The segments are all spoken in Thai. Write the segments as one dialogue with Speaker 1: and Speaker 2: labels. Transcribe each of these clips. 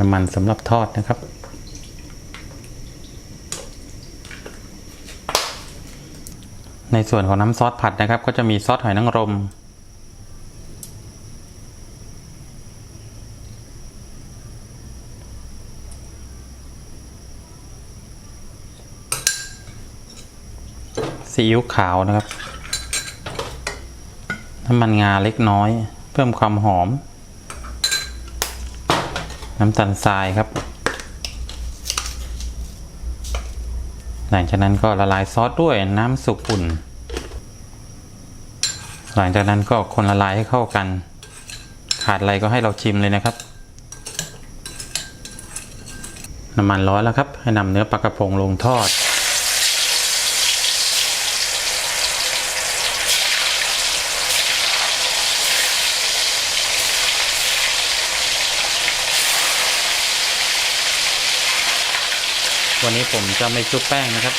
Speaker 1: น้ำมันสำหรับทอดนะครับ ในส่วนของน้ำซอสผัดนะครับ ก็จะมีซอสหอยนางรม ซีอิ๊วขาวนะครับ น้ำมันงาเล็กน้อย เพิ่มความหอม น้ำตาลทรายครับ หลังจากนั้นก็ละลายซอสด้วยน้ำสุกอุ่น หลังจากนั้นก็คนละลายให้เข้ากัน ขาดอะไรก็ให้เราชิมเลยนะครับ น้ำมันร้อนแล้วครับ ให้นำเนื้อปลากระพงลงทอด วันนี้ผมจะไม่ชุบแป้งนะครับ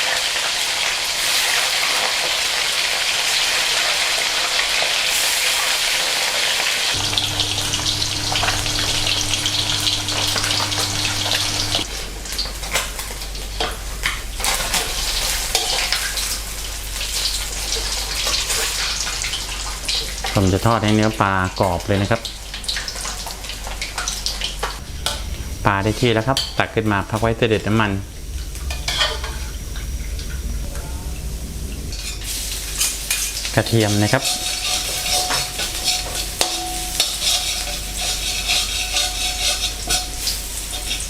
Speaker 1: ผมจะทอดให้เนื้อปลากรอบเลยนะครับปลาได้ที่แล้วครับ ตักขึ้นมาพักไว้เสด็จน้ำมัน กระเทียมนะครับ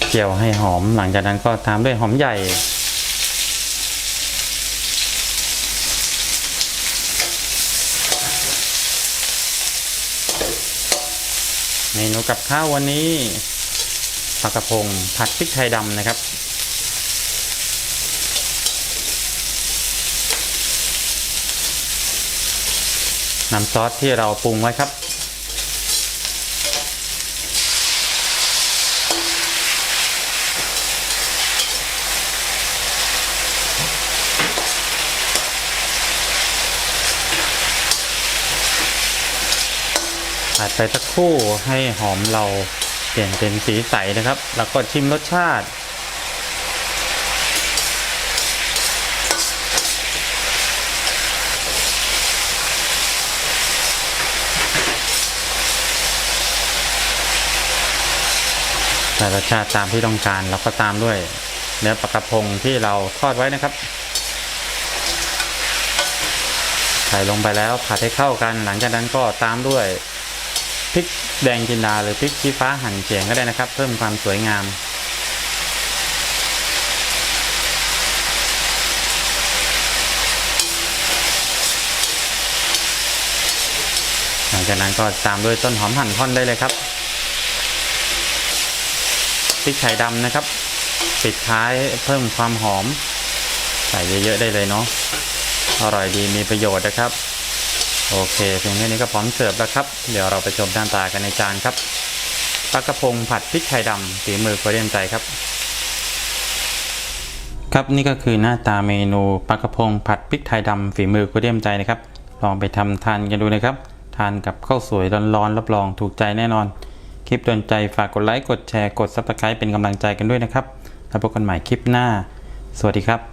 Speaker 1: เจียวให้หอมหลังจากนั้นก็ตามด้วยหอมใหญ่ เมนูกับข้าววันนี้ปลากระพงผัดพริกไทยดำนะครับ น้ำซอสที่เราปรุงไว้ครับ ผัดไปสักครู่ให้หอมเราเปลี่ยนเป็นสีใสนะครับ แล้วก็ชิมรสชาติ ใส่รสชาติตามที่ต้องการแล้วก็ตามด้วยเนื้อปลากระพงที่เราทอดไว้นะครับ ใส่ลงไปแล้วผัดให้เข้ากัน หลังจากนั้นก็ตามด้วยพริกแดงจินดาหรือพริกชี้ฟ้าหั่นเฉียงก็ได้นะครับ เพิ่มความสวยงามหลังจากนั้นก็ตามด้วยต้นหอมหั่นท่อนได้เลยครับ พริกไทยดำนะครับ ปิดท้ายเพิ่มความหอม ใส่เยอะๆได้เลยเนาะอร่อยดีมีประโยชน์นะครับ โอเคเพียงแค่นี้ก็พร้อมเสิร์ฟแล้วครับ เดี๋ยวเราไปชมด้านตากันในจานครับปลากระพงผัดพริกไทยดำฝีมือโคเรียนใจครับ ครับนี่ก็คือหน้าตาเมนูปลากระพงผัดพริกไทยดำฝีมือโคเรียนใจนะครับ ลองไปทำทานกันดูนะครับ ทานกับข้าวสวยร้อนๆรับรองถูกใจแน่นอน ลิปโดนใจฝากกดไลค์ กดแชร์ กดซับสไครป์เป็นกำลังใจกันด้วยนะครับ แล้วพบกันใหม่คลิปหน้า สวัสดีครับ